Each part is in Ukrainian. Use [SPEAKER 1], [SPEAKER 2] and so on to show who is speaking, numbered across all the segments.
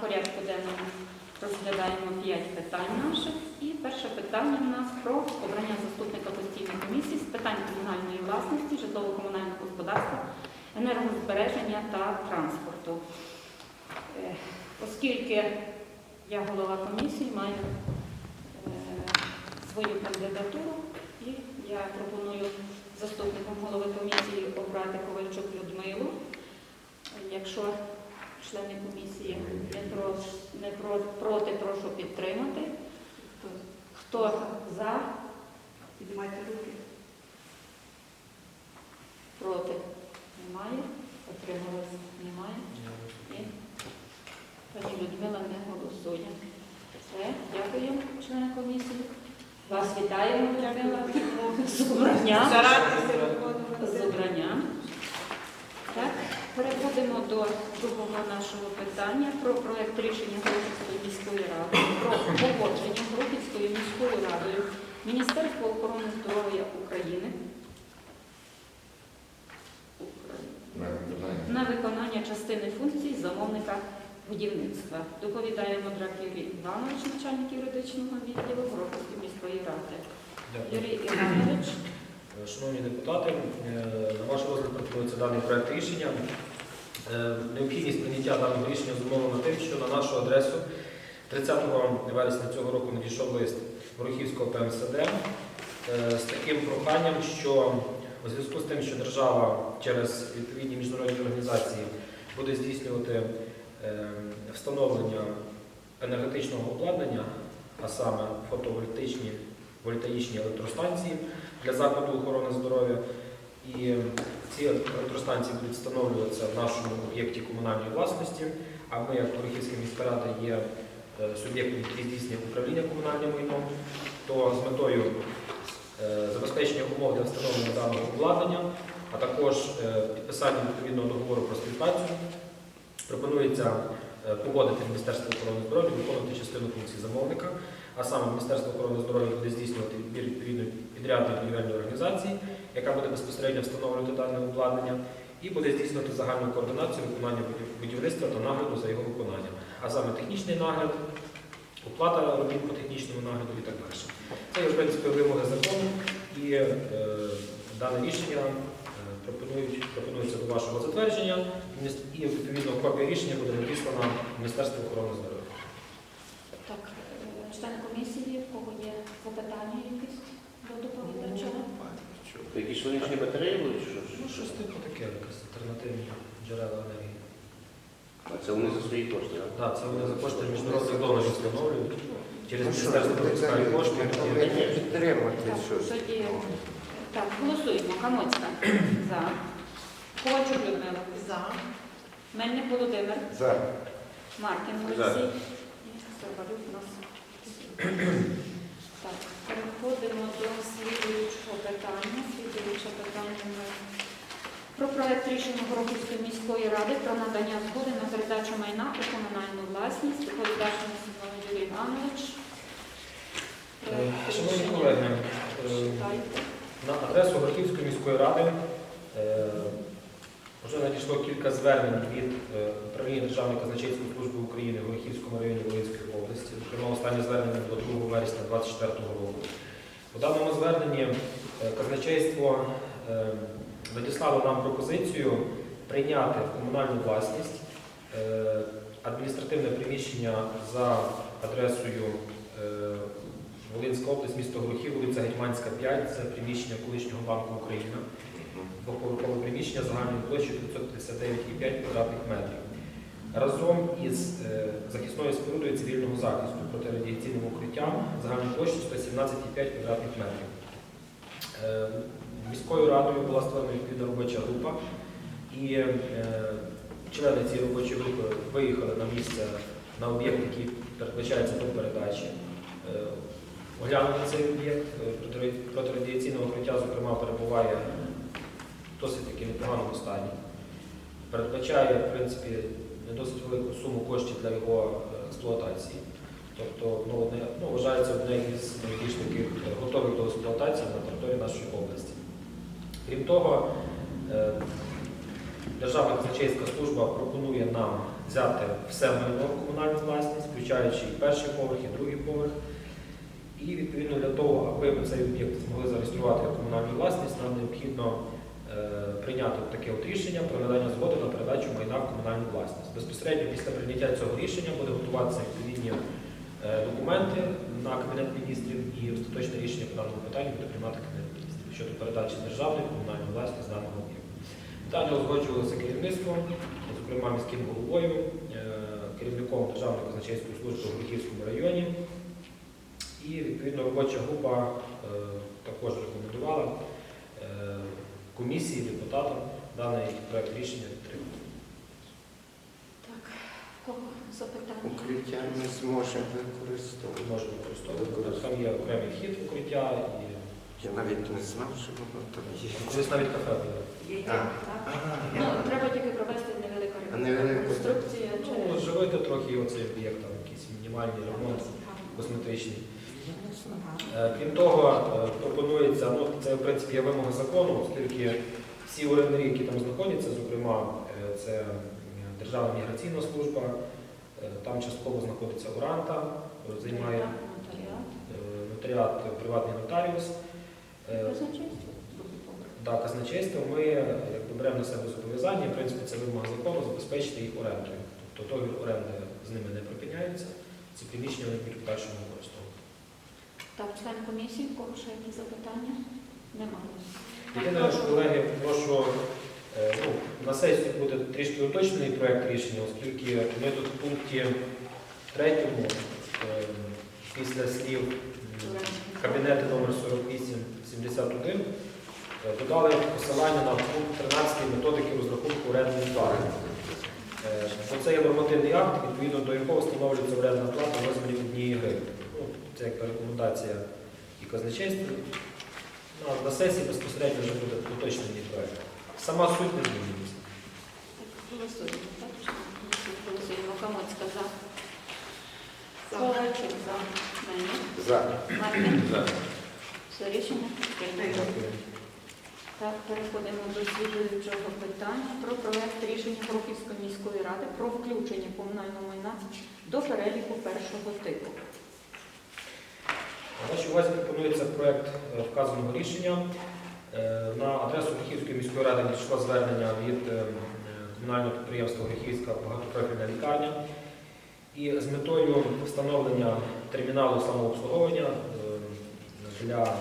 [SPEAKER 1] порядку денному розглядаємо 5 питань наших. І перше питання в нас про обрання заступника постійної комісії з питань комунальної власності, житлово-комунального господарства, енергозбереження та транспорту. Е, Оскільки я голова комісії, маю е, свою кандидатуру і я пропоную заступником голови комісії обрати Ковальчук Людмилу. Якщо члени комісії не, про, не про, проти, прошу підтримати. Хто за,
[SPEAKER 2] Піднімайте руки.
[SPEAKER 1] проти? Немає. Отрималось? Немає. Ні. Пані Людмила не голосує. Все, дякую, члени комісії. Вас вітаємо, Людмила. З обранням. З обранням. До другого нашого питання про проект рішення Городської міської ради про погодження Городською міською радою Міністерства охорони здоров'я України на виконання частини функцій замовника будівництва. Доповідає Модрак Юрій Іванович, начальник юридичного відділу Городської міської ради. Юрій Іванович.
[SPEAKER 3] Шановні депутати, е, на ваш розгляд пропонується даний проект рішення. Е, Необхідність прийняття даного рішення зумовлена тим, що на нашу адресу 30 вересня цього року надійшов лист Ворохівського ПМСД е, з таким проханням, що у зв'язку з тим, що держава через відповідні міжнародні організації буде здійснювати е, встановлення енергетичного обладнання, а саме фотовольтичні вольтаїчні електростанції для закладу охорони здоров'я. І ці електростанції будуть встановлюватися в нашому об'єкті комунальної власності. А ми, як Порохівська міська рада, є е, суб'єктом, який здійснює управління комунальним майном, то з метою е, забезпечення умов для встановлення даного обладнання, а також е, підписання відповідного договору про співпрацю, пропонується погодити Міністерство охорони здоров'я виконувати частину функцій замовника. А саме Міністерство охорони здоров'я буде здійснювати відбір відповідної підрядної організації, яка буде безпосередньо встановлювати дане обладнання, і буде здійснювати загальну координацію виконання будівництва та нагляду за його виконанням, а саме технічний нагляд, оплата робіт по технічному нагляду і так далі. Це є, в принципі, вимоги закону, і е, дане рішення е, пропонується до вашого затвердження, і відповідно копія рішення буде надіслана Міністерству охорони здоров'я.
[SPEAKER 1] Так, е, члени комісії, в кого є запитання якісь до доповідача?
[SPEAKER 4] Якісь сонячні батареї будуть? чи Що?
[SPEAKER 3] Ну, щось типу таке, якісь альтернативні джерела енергії.
[SPEAKER 4] А це вони за свої кошти, так?
[SPEAKER 3] Так, це вони за кошти міжнародних донорів встановлюють через
[SPEAKER 5] Ну що,
[SPEAKER 3] Міністерство пропускають кошти. і-
[SPEAKER 5] повинні підтримати
[SPEAKER 1] Так,
[SPEAKER 5] щось.
[SPEAKER 1] тоді так, голосуємо. Камоцька за. Ковальчук Людмила.
[SPEAKER 2] За.
[SPEAKER 1] Мельник Володимир.
[SPEAKER 5] За.
[SPEAKER 1] Маркін
[SPEAKER 4] За.
[SPEAKER 1] Олексій. І Савалюк у нас. Так, переходимо до слідуючого питання. Слідуюче питання про проект рішення Горохівської міської ради про надання згоди на передачу майна у комунальну власність. Доповідач нас Юрій Іванович.
[SPEAKER 3] Е, Шановні колеги, е, на адресу Горківської міської ради е, вже надійшло кілька звернень від е, управління Державної казначейської служби України в Горохівському районі Волинської області. Зокрема, останнє звернення було 2 вересня 2024 року. У даному зверненні е, казначейство е, надіслало нам пропозицію прийняти в комунальну власність адміністративне приміщення за адресою Волинська область, місто Горохів, вулиця Гетьманська, 5, це приміщення колишнього банку Україна, двоповерхове приміщення загальною площею 559,5 квадратних метрів. Разом із е, захисною спорудою цивільного захисту протирадіаційним укриттям загальною площею 117,5 квадратних метрів. Е, Міською радою була створена відповідна робоча група, і е, члени цієї робочої групи виїхали на місце на об'єкт, який передбачається до передачі. Оглянули цей об'єкт протираді- протирадіаційне укриття, зокрема, перебуває досить таки непоганому стані. Передбачає, в принципі, не досить велику суму коштів для його е, експлуатації. Тобто ну, одне, ну, вважається одне із найбільш таких е, готових до експлуатації на території нашої області. Крім того, е, Державна казначейська служба пропонує нам взяти все майно в комунальну власність, включаючи і перший поверх, і другий поверх. І відповідно для того, аби ми цей об'єкт змогли зареєструвати як комунальну власність, нам необхідно прийняти таке от рішення про надання згоди на передачу майна в комунальну власність. Безпосередньо після прийняття цього рішення буде готуватися відповідні е, документи на Кабінет міністрів і остаточне рішення по даному питанню буде приймати Кабінет міністрів щодо передачі державної в комунальну власність даного об'єкту. Питання узгоджувалося керівництвом, зокрема міським головою, е, керівником Державної казначейської служби у Горохівському районі. І відповідно робоча група е, також рекомендувала е, комісії, депутатам даний проект рішення підтримати.
[SPEAKER 1] Так, кого запитання?
[SPEAKER 4] Укриття ми зможемо використовувати.
[SPEAKER 3] Можна використовувати. Там є окремий вхід укриття і
[SPEAKER 4] Я навіть не знав, що воно там є.
[SPEAKER 3] колись навіть кафе було.
[SPEAKER 2] Є.
[SPEAKER 1] Так. Ну, треба тільки провести невелика
[SPEAKER 4] А
[SPEAKER 1] реконструкція
[SPEAKER 3] Ну, живити трохи оцей об'єкт, там якийсь мінімальний ремонт косметичний. Е, Крім того, е, пропонується, ну це в принципі є вимога закону, оскільки всі орендарі, які там знаходяться, зокрема, е, це Державна міграційна служба, там частково знаходиться Уранта, займає
[SPEAKER 1] нотаріат.
[SPEAKER 3] приватний нотаріус.
[SPEAKER 1] Казначейство.
[SPEAKER 3] Да, казначейство ми якби беремо на себе зобов'язання, в принципі, це вимога закону забезпечити їх орендою. Тобто договір оренди з ними не припиняється, ці приміщення вони будуть в першому використовувати.
[SPEAKER 1] Так, член комісії, в кого ще які запитання? Немає.
[SPEAKER 3] Єдине, що, колеги, прошу е, ну, на сесії буде трішки уточнений проект рішення, оскільки ми тут в пункті третьому е, після слів м, кабінети номер 4871 е, додали посилання на пункт 13 методики розрахунку орендної плати. Бо Це є нормативний акт, відповідно до якого встановлюється орендна плата в розмірі однієї гривні. Ну, Це як рекомендація і казначейства. Ну, на сесії безпосередньо вже буде уточнений проект. Сама суть не змінюється.
[SPEAKER 1] Так, Голосуємо, так? Голосуємо. Камоцька за.
[SPEAKER 2] За.
[SPEAKER 1] Ковальчук за. Мельник.
[SPEAKER 4] За.
[SPEAKER 1] Маркін.
[SPEAKER 4] За.
[SPEAKER 1] Все рішення прийнято.
[SPEAKER 3] Дякую.
[SPEAKER 1] Так, переходимо до слідуючого питання про проект рішення Горохівської міської ради про включення комунального майна до переліку першого типу.
[SPEAKER 3] На вашій увазі пропонується проект е, вказаного рішення. Е, На адресу Грехівської міської ради надійшло звернення від е, комунального підприємства Грехівська багатопрофільна лікарня. І з метою встановлення терміналу самообслуговування для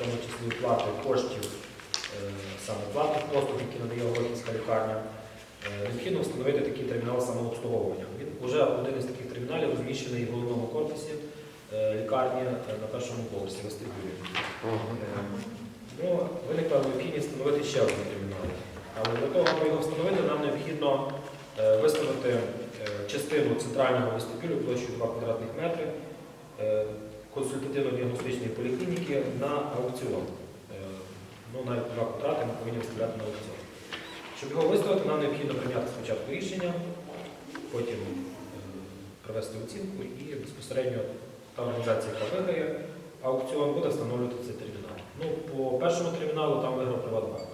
[SPEAKER 3] тому числі оплати коштів е, саме платних послуг, які надає Горохівська лікарня, е, необхідно встановити такий термінал самообслуговування. Він вже один із таких терміналів розміщений в головному корпусі е, лікарні на першому поверсі вестибюлі. Ну, виникла необхідність встановити ще один термінал. Але для того, аби його встановити, нам необхідно виставити частину центрального вестибюлю площею 2 квадратних метри консультативно-діагностичної поліклініки на аукціон. Е, Ну, навіть 2 квадрати ми повинні виставляти на аукціон. Щоб його виставити, нам необхідно прийняти спочатку рішення, потім е, провести оцінку і безпосередньо та організація, яка виграє аукціон, буде встановлювати цей термінал. Ну, по першому терміналу там виграв Приватбанк.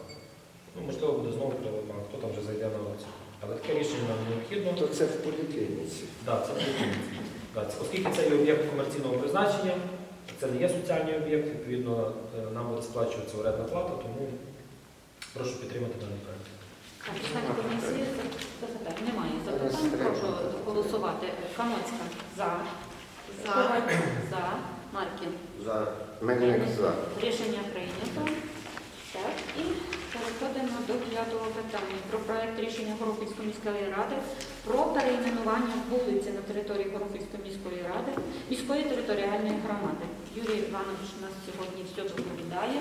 [SPEAKER 3] Ну, можливо, буде знову Приватбанк, хто там вже зайде на аукціон. Але таке рішення нам необхідно.
[SPEAKER 4] То це в поліклініці.
[SPEAKER 3] Да, це поліклініка. Да, це- Оскільки це є об'єкт комерційного призначення, це не є соціальний об'єкт, відповідно, е, нам буде сплачуватися орендна плата, тому прошу підтримати даний проект.
[SPEAKER 1] Так, комісії запитань. Немає запитань. Прошу голосувати. Камоцька за.
[SPEAKER 2] За.
[SPEAKER 1] За. Маркін.
[SPEAKER 4] За. Мельник за.
[SPEAKER 1] Рішення прийнято. Так, і переходимо до п'ятого питання про проект рішення Горохівської міської ради про перейменування вулиці на території Горохівської міської ради міської територіальної громади. Юрій Іванович нас сьогодні все доповідає.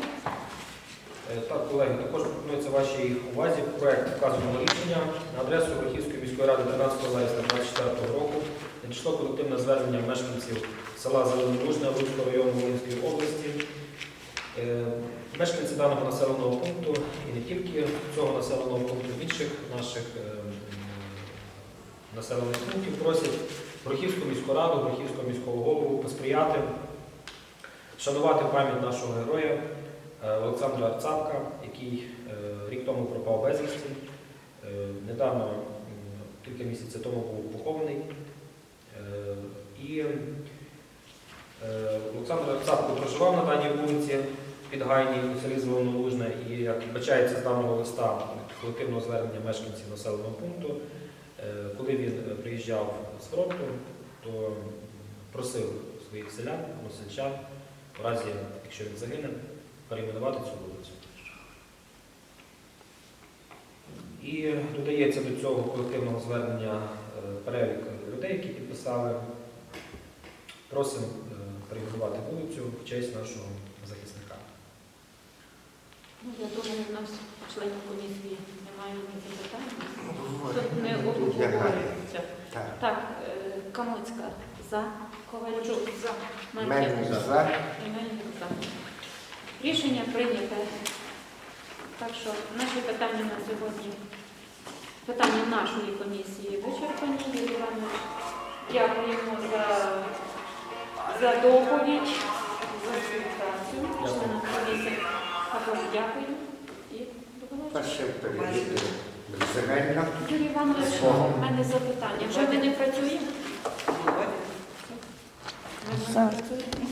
[SPEAKER 3] Е, Так, колеги, також пропонується вашій увазі проект вказаного рішення на адресу Верхівської міської ради 13 вересня 2024 року надійшло колективне звернення мешканців села Зеленодужне Луцького району Волинської області. Е, Мешканці даного населеного пункту і не тільки цього населеного пункту, інших наших е, населених пунктів просять Брохівську міську раду, Брохівського міського голову посприяти, вшанувати пам'ять нашого героя е, Олександра Арцапка, який рік тому пропав безвісті. Недавно кілька місяців тому був похований. І Олександр Цапко проживав на даній вулиці Підгайній у селі Зеленолужне і як вбачається з даного листа колективного звернення мешканців населеного пункту, е, коли він е, приїжджав з фронту, то просив своїх селян, носельчан, в разі, якщо він загине, перейменувати цю вулицю. І додається до цього колективного звернення е, перелік людей, які підписали. Просимо перейменувати вулицю в честь нашого захисника.
[SPEAKER 1] Ну, я думаю, у нас членів комісії немає ніяких запитань.
[SPEAKER 4] Ну,
[SPEAKER 1] Тут не обговорюється.
[SPEAKER 4] Так.
[SPEAKER 1] Так, е, Камоцька за, Ковальчук за,
[SPEAKER 4] Мельник за.
[SPEAKER 1] Мельник за. Рішення прийняте. Так що наші питання на сьогодні, питання нашої комісії вичерпані. Юрій Іванович, дякуємо за, за доповідь, за співпрацю. Членам комісії також дякую.
[SPEAKER 4] Перше перевірити земельна.
[SPEAKER 1] Юрій Іванович, у мене запитання. Вже ви не працюєте? Ми не працюємо.